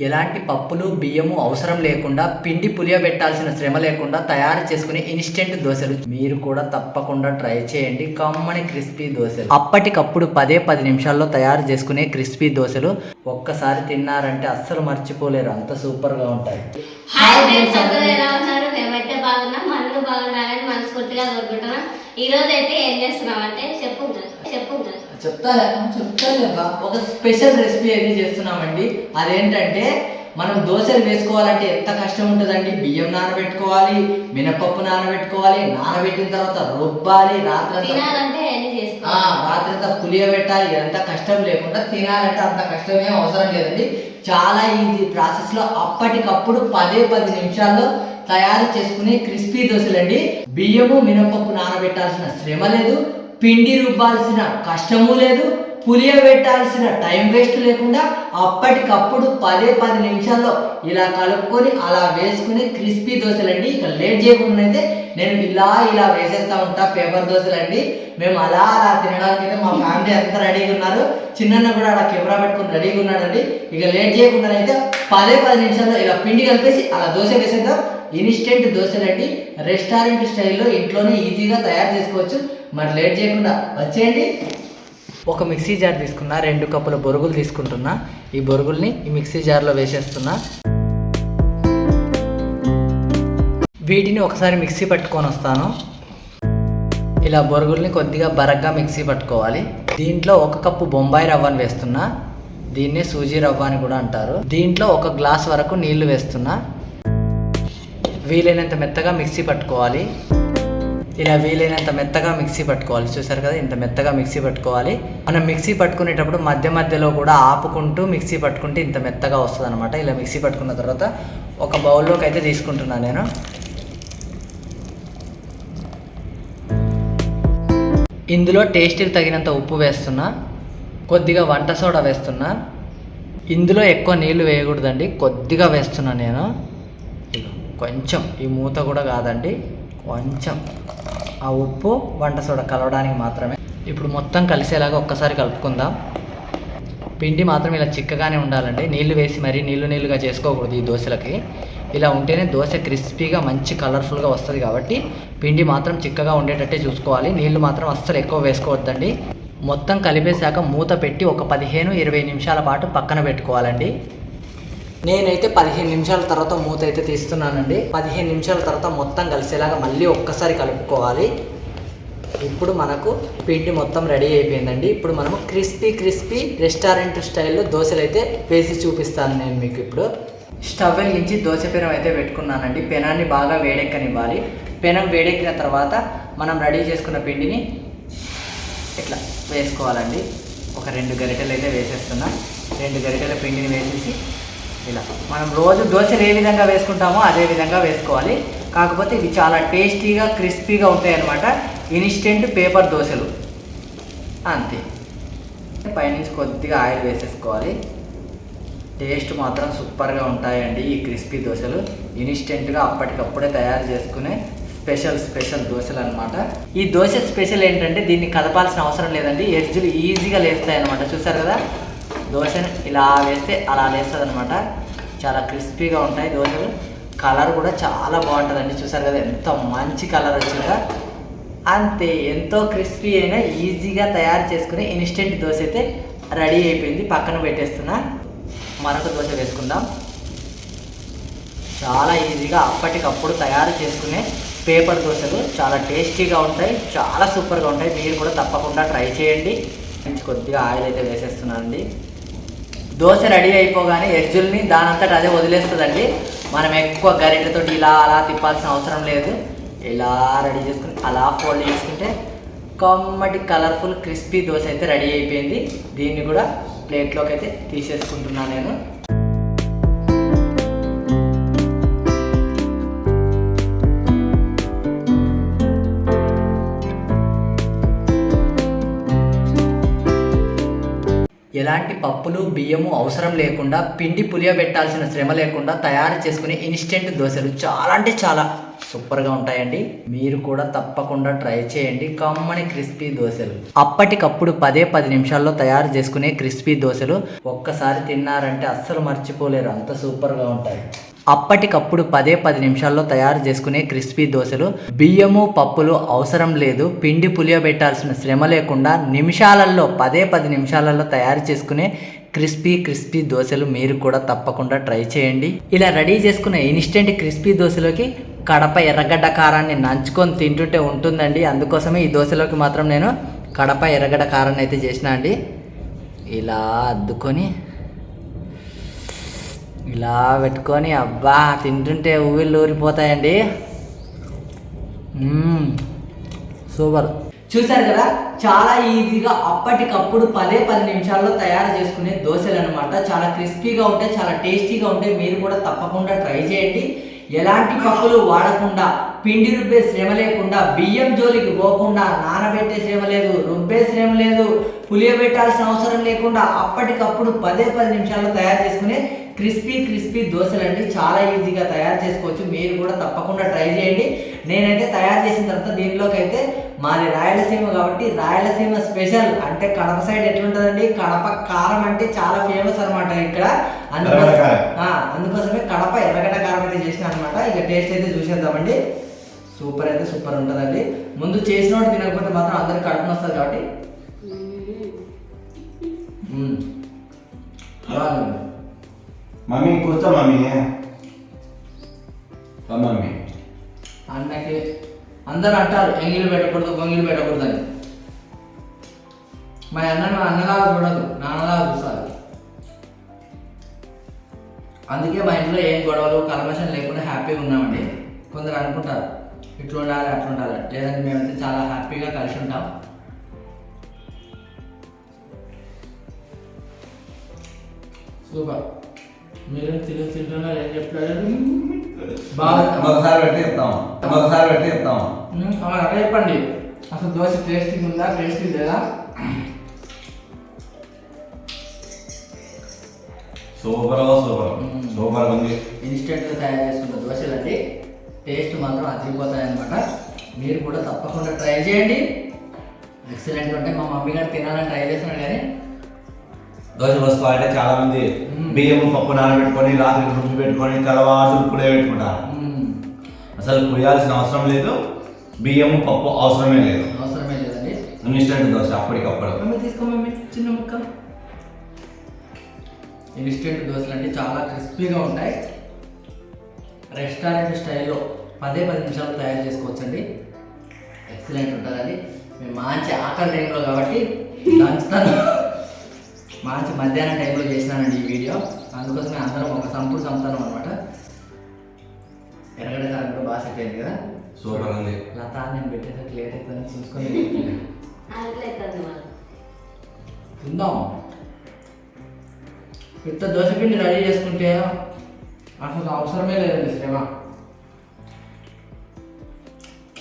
ఎలాంటి పప్పులు బియ్యము అవసరం లేకుండా పిండి పులియబెట్టాల్సిన శ్రమ లేకుండా తయారు చేసుకునే ఇన్స్టెంట్ దోశలు. మీరు కూడా తప్పకుండా ట్రై చేయండి. కమ్మని క్రిస్పీ దోశలు. అప్పటికప్పుడు పదే పది నిమిషాల్లో తయారు చేసుకునే క్రిస్పీ దోశలు. ఒక్కసారి తిన్నారంటే అస్సలు మర్చిపోలేరు. అంత సూపర్గా ఉంటాయి. మేమైతే బాగున్నాం. అందరూ మనస్ఫూర్తిగా కోరుకుంటున్నాం. ఈ రోజు అయితే ఏం చేస్తున్నాం అంటే చెప్పు చెప్పు చెప్తాలే చెప్తాలే బా. ఒక స్పెషల్ రెసిపీ అయితే చేస్తున్నామండి. అదేంటంటే మనం దోశలు వేసుకోవాలంటే ఎంత కష్టం ఉంటుందండి. బియ్యం నానబెట్టుకోవాలి మినపప్పు నానబెట్టుకోవాలి నానబెట్టిన తర్వాత రుబ్బాలి రాత్రి రాత్రి పులియబెట్టాలి. ఎంత కష్టం లేకుండా తినాలంటే అంత కష్టమే అవసరం లేదండి. చాలా ఈజీ ప్రాసెస్లో అప్పటికప్పుడు పదే పది నిమిషాల్లో తయారు చేసుకునే క్రిస్పీ దోశలండి. బియ్యము మినపప్పు నానబెట్టాల్సిన శ్రమ లేదు. పిండి రుబ్బాల్సిన కష్టము లేదు పులియబెట్టాల్సిన టైం వేస్ట్ లేకుండా అప్పటికప్పుడు పదే పది నిమిషాల్లో ఇలా కలుపుకొని అలా వేసుకుని క్రిస్పీ దోశలండి. ఇక లేట్ చేయకుండా అయితే నేను ఇలా ఇలా వేసేస్తా ఉంటా పేపర్ దోశలండి. మేము అలా అలా తినడానికి అయితే మా ఫ్యామిలీ అంతా రెడీగా ఉన్నారు. చిన్న కూడా అలా కెమెరా పెట్టుకుని రెడీగా ఉన్నాడండి. ఇక లేట్ చేయకుండా అయితే పదే పది నిమిషాల్లో ఇలా పిండి కలిపేసి అలా దోశ వేసేద్దాం. ఇన్స్టెంట్ దోశలండి. రెస్టారెంట్ స్టైల్లో ఇంట్లోనే ఈజీగా తయారు చేసుకోవచ్చు. మరి లేట్ చేయకుండా వచ్చేయండి. ఒక మిక్సీ జార్ తీసుకున్నా రెండు కప్పుల బొరుగులు తీసుకుంటున్నా. ఈ బొరుగుల్ని ఈ మిక్సీ జార్లో వేసేస్తున్నా. వీటిని ఒకసారి మిక్సీ పట్టుకొని వస్తాను. ఇలా బొరుగుల్ని కొద్దిగా బరగ్గా మిక్సీ పట్టుకోవాలి. దీంట్లో ఒక కప్పు బొంబాయి రవ్వని వేస్తున్నా. దీన్నే సూజీ రవ్వ అని కూడా అంటారు. దీంట్లో ఒక గ్లాస్ వరకు నీళ్ళు వేస్తున్నా. వీలైనంత మెత్తగా మిక్సీ పట్టుకోవాలి. ఇలా వీలైనంత మెత్తగా మిక్సీ పట్టుకోవాలి. చూసారు కదా ఇంత మెత్తగా మిక్సీ పట్టుకోవాలి. మనం మిక్సీ పట్టుకునేటప్పుడు మధ్య మధ్యలో కూడా ఆపుకుంటూ మిక్సీ పట్టుకుంటే ఇంత మెత్తగా వస్తుంది అనమాట ఇలా మిక్సీ పట్టుకున్న తర్వాత ఒక బౌల్లోకి అయితే తీసుకుంటున్నాను నేను. ఇందులో టేస్ట్కి తగినంత ఉప్పు వేస్తున్నా. కొద్దిగా వంట సోడా వేస్తున్నా. ఇందులో ఎక్కువ నీళ్ళు వేయకూడదండి. కొద్దిగా వేస్తున్నా నేను. కొంచెం. ఈ మూత కూడా కాదండి. కొంచెం ఆ ఉప్పు వంట సోడ కలవడానికి మాత్రమే. ఇప్పుడు మొత్తం కలిసేలాగా ఒక్కసారి కలుపుకుందాం. పిండి మాత్రం ఇలా చిక్కగానే ఉండాలండి. నీళ్ళు వేసి మరీ నీళ్ళు నీళ్ళుగా చేసుకోకూడదు ఈ దోశలకి. ఇలా ఉంటేనే దోశ క్రిస్పీగా మంచి కలర్ఫుల్గా వస్తుంది కాబట్టి పిండి మాత్రం చిక్కగా ఉండేటట్టే చూసుకోవాలి. నీళ్ళు మాత్రం అస్సలు ఎక్కువ వేసుకోవద్దండి. మొత్తం కలిపేశాక మూత పెట్టి ఒక పదిహేను ఇరవై నిమిషాల పాటు పక్కన పెట్టుకోవాలండి. నేనైతే పదిహేను నిమిషాల తర్వాత మూత అయితే తీస్తున్నానండి. పదిహేను నిమిషాల తర్వాత మొత్తం కలిసేలాగా మళ్ళీ ఒక్కసారి కలుపుకోవాలి. ఇప్పుడు మనకు పిండి మొత్తం రెడీ అయిపోయిందండి. ఇప్పుడు మనము క్రిస్పీ క్రిస్పీ రెస్టారెంట్ స్టైల్లో దోశలు అయితే వేసి చూపిస్తాను నేను మీకు ఇప్పుడు. స్టవ్ వెలిగించి దోశ పెనం అయితే పెట్టుకున్నానండి. పెనాన్ని బాగా వేడెక్కనివ్వాలి. పెనం వేడెక్కిన తర్వాత మనం రెడీ చేసుకున్న పిండిని ఇట్లా వేసుకోవాలండి. ఒక రెండు గరిటెలు అయితే వేసేస్తున్నా. రెండు గరిటెల పిండిని వేసేసి ఇలా. మనం రోజు దోశలు ఏ విధంగా వేసుకుంటామో అదే విధంగా వేసుకోవాలి. కాకపోతే ఇవి చాలా టేస్టీగా క్రిస్పీగా ఉంటాయి అన్నమాట ఇన్స్టెంట్ పేపర్ దోశలు. అంతే. పైనుంచి కొద్దిగా ఆయిల్ వేసేసుకోవాలి. టేస్ట్ మాత్రం సూపర్గా ఉంటాయండి ఈ క్రిస్పీ దోశలు. ఇన్స్టెంట్గా అప్పటికప్పుడే తయారు చేసుకునే స్పెషల్ స్పెషల్ దోశలు అనమాట ఈ దోశ స్పెషల్ ఏంటంటే దీన్ని కదపాల్సిన అవసరం లేదండి. ఎడ్జులు ఈజీగా లేస్తాయి అనమాట చూసారు కదా? దోశని ఇలా వేస్తే అలా వేస్తుంది అనమాట చాలా క్రిస్పీగా ఉంటాయి దోశలు. కలర్ కూడా చాలా బాగుంటుందండి. చూసారు కదా ఎంత మంచి కలర్ వచ్చిందా. అంతే ఎంతో క్రిస్పీ అయినా ఈజీగా తయారు చేసుకుని ఇన్స్టెంట్ దోశ అయితే రెడీ అయిపోయింది. పక్కన పెట్టేస్తున్నా. మరొక దోశ వేసుకుందాం. చాలా ఈజీగా అప్పటికప్పుడు తయారు చేసుకునే పేపర్ దోశలు. చాలా టేస్టీగా ఉంటాయి. చాలా సూపర్గా ఉంటాయి. మీరు కూడా తప్పకుండా ట్రై చేయండి. కొద్దిగా ఆయిల్ అయితే వేసేస్తున్నానండి. దోశ రెడీ అయిపోగానే ఎడ్జుల్ని దానంతట అదే వదిలేస్తుందండి. మనం ఎక్కువ గరిటెతో ఇలా అలా తిప్పాల్సిన అవసరం లేదు. ఇలా రెడీ చేసుకుని అలా ఫోల్డ్ చేసుకుంటే కమ్మటి కలర్ఫుల్ క్రిస్పీ దోశ అయితే రెడీ అయిపోయింది. దీన్ని కూడా ప్లేట్లోకి అయితే తీసేసుకుంటున్నాను నేను. ఎలాంటి పప్పులు బియ్యము అవసరం లేకుండా పిండి పులియబెట్టాల్సిన శ్రమ లేకుండా తయారు చేసుకునే ఇన్స్టెంట్ దోశలు చాలా అంటే చాలా సూపర్గా ఉంటాయండి. మీరు కూడా తప్పకుండా ట్రై చేయండి. కమ్మని క్రిస్పీ దోశలు. అప్పటికప్పుడు పదే పది నిమిషాల్లో తయారు చేసుకునే క్రిస్పీ దోశలు ఒక్కసారి తిన్నారంటే అస్సలు మర్చిపోలేరు. అంత సూపర్గా ఉంటాయి. అప్పటికప్పుడు పదే పది నిమిషాల్లో తయారు చేసుకునే క్రిస్పీ దోశలు బియ్యము పప్పులు అవసరం లేదు పిండి పులియబెట్టాల్సిన శ్రమ లేకుండా నిమిషాలలో పదే పది నిమిషాలలో తయారు చేసుకునే క్రిస్పీ క్రిస్పీ దోశలు మీరు కూడా తప్పకుండా ట్రై చేయండి. ఇలా రెడీ చేసుకున్న ఇన్స్టెంట్ క్రిస్పీ దోశలోకి కడప ఎర్రగడ్డ కారాన్ని నంచుకొని తింటుంటే ఉంటుందండి. అందుకోసమే ఈ దోశలోకి మాత్రం నేను కడప ఎర్రగడ్డ కారాన్ని అయితే చేసిన అండి. ఇలా అద్దుకొని ఇలా పెట్టుకొని అబ్బా తింటుంటే ఊళ్ళు ఊరిపోతాయండి. సూపర్. చూసారు కదా చాలా ఈజీగా అప్పటికప్పుడు పదే పది నిమిషాల్లో తయారు చేసుకునే దోశలు అనమాట చాలా క్రిస్పీగా ఉంటాయి చాలా టేస్టీగా ఉంటాయి మీరు కూడా తప్పకుండా ట్రై చేయండి. ఎలాంటి పప్పులు వాడకుండా పిండి రుబ్బే శ్రమ లేకుండా బియ్యం జోలికి పోకుండా నానబెట్టే శ్రమ లేదు రుబ్బే శ్రమ లేదు పులియబెట్టాల్సిన అవసరం లేకుండా అప్పటికప్పుడు పదే పది నిమిషాల్లో తయారు చేసుకునే క్రిస్పీ క్రిస్పీ దోశలు అండి చాలా ఈజీగా తయారు చేసుకోవచ్చు. మీరు కూడా తప్పకుండా ట్రై చేయండి. నేనైతే తయారు చేసిన తర్వాత దీనిలోకి అయితే మాది రాయలసీమ కాబట్టి రాయలసీమ స్పెషల్. అంటే కడప సైడ్ ఎట్లుంటుందండి కడప కారం అంటే చాలా ఫేమస్ అనమాట ఇక్కడ. అందుకోసం అందుకోసమే కడప ఎర్రగడ్డ కారం అయితే చేసిన అనమాట ఇక టేస్ట్ అయితే చూసేద్దామండి. సూపర్ అయితే సూపర్ ఉంటుందండి. ముందు చేసినోడు తినకపోతే మాత్రం అందరికి కడుపు వస్తుంది కాబట్టి. బాగుంది. మమ్మీ కూర్చో మమ్మీ. మమ్మీ. అన్నకి అందరూ అంటారు ఎంగిలి పెట్టకూడదు గొంగిలు పెట్టకూడదు అని మా అన్నను అన్నలాగా చూడదు నాన్నలాగా చూస్తారు. అందుకే మా ఇంట్లో ఏం గొడవలు కల్మషం లేకుండా హ్యాపీగా ఉన్నామండి. కొందరు అనుకుంటారు ఇట్లా ఉండాలి అట్లా ఉండాలి. లేదంటే మేమైతే చాలా హ్యాపీగా కలిసి ఉంటాం. సూపర్. మీరు తిరిగి తింటున్నారు ఏం చెప్తారు? బాగా ఒకసారి పెట్టి ఇస్తాం ఒకసారి పెట్టి మ్మ్, అవును అట్లా చెప్పండి. అసలు దోశ టేస్టీ ఉందా? టేస్టీ లేదా? Super super. సూపర్ ఉంది. ఇన్స్టెంట్గా తయారు చేసుకున్న దోశలు అండి టేస్ట్ మాత్రం అదిరిపోతాయి అనమాట మీరు కూడా తప్పకుండా ట్రై చేయండి. ఎక్సలెంట్ ఉంటే మా మమ్మీ గారు తినాలని ట్రై చేస్తున్నాడు కానీ దోశ పోసుకోవాలంటే చాలా మంది. బియ్యం పప్పు నానబెట్టుకొని రాత్రి రుబ్బి పెట్టుకొని తెల్లవారు పుడే పెట్టుకుంటారు. అసలు కుయాల్సిన అవసరం లేదు. బియ్యం పప్పు అవసరమే లేదు. అవసరమే లేదండి. ఇన్స్టెంట్ దోశ అప్పటికప్పుడు? చిన్న ముక్క. ఇన్స్టెంట్ దోశలు అంటే చాలా క్రిస్పీగా ఉంటాయి. రెస్టారెంట్ స్టైల్లో పదే పది నిమిషాలు తయారు చేసుకోవచ్చండి. ఎక్సలెంట్ ఉంటుందండి మేము మంచి ఆకలి టైంలో కాబట్టి దంచుతాను మంచి మధ్యాహ్నం టైంలో చేసినానండి ఈ వీడియో. అందుకోసమే అందరం ఒక సంపుడు సంపుతాను అనమాట ఎరగడ కాలం కూడా బాగా సెట్ అయింది కదా? సూపర్ ఉంది. లత నేను పెట్టేసరికి లేట్ అవుతుందని చూసుకొని తిందాం. ఇంత దోశ పిండి రెడీ చేసుకుంటే అసలు అవసరమే లేదండి శ్రమ.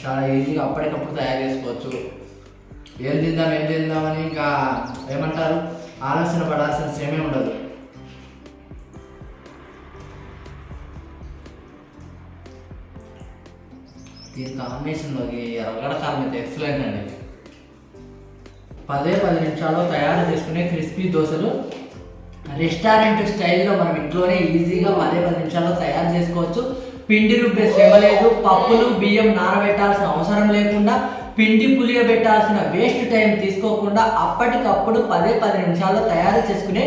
చాలా ఈజీగా అప్పటికప్పుడు తయారు చేసుకోవచ్చు. ఏం తిందాం ఏం తిందామని ఇంకా ఏమంటారు? ఆలోచన పడాల్సిన శ్రమే ఉండదు. దీని కాంబినేషన్లోకి ఎర్రగడ్డ కారం అయితే ఎక్సలెంట్ అండి. పదే పది నిమిషాల్లో తయారు చేసుకునే క్రిస్పీ దోశలు రెస్టారెంట్ స్టైల్లో మనం ఇంట్లోనే ఈజీగా పదే పది నిమిషాల్లో తయారు చేసుకోవచ్చు. పిండి రుబ్బే శ్రమ లేదు పప్పులు బియ్యం నానబెట్టాల్సిన అవసరం లేకుండా పిండి పులియబెట్టాల్సిన వేస్ట్ టైం తీసుకోకుండా అప్పటికప్పుడు పదే పది నిమిషాల్లో తయారు చేసుకునే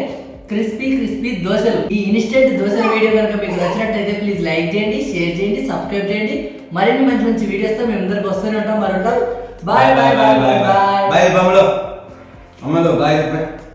క్రిస్పీ క్రిస్పీ దోశలు. ఈ ఇన్స్టెంట్ దోశల వీడియో కనుక మీకు నచ్చినట్టయితే ప్లీజ్ లైక్ చేయండి షేర్ చేయండి సబ్స్క్రైబ్ చేయండి. మరిన్ని మంచి మంచి వీడియోస్తో మేము అందరికి వస్తూనే ఉంటాం. మరి ఉంటాం. Bye bye bye bye bye bye bye bye bye bye bye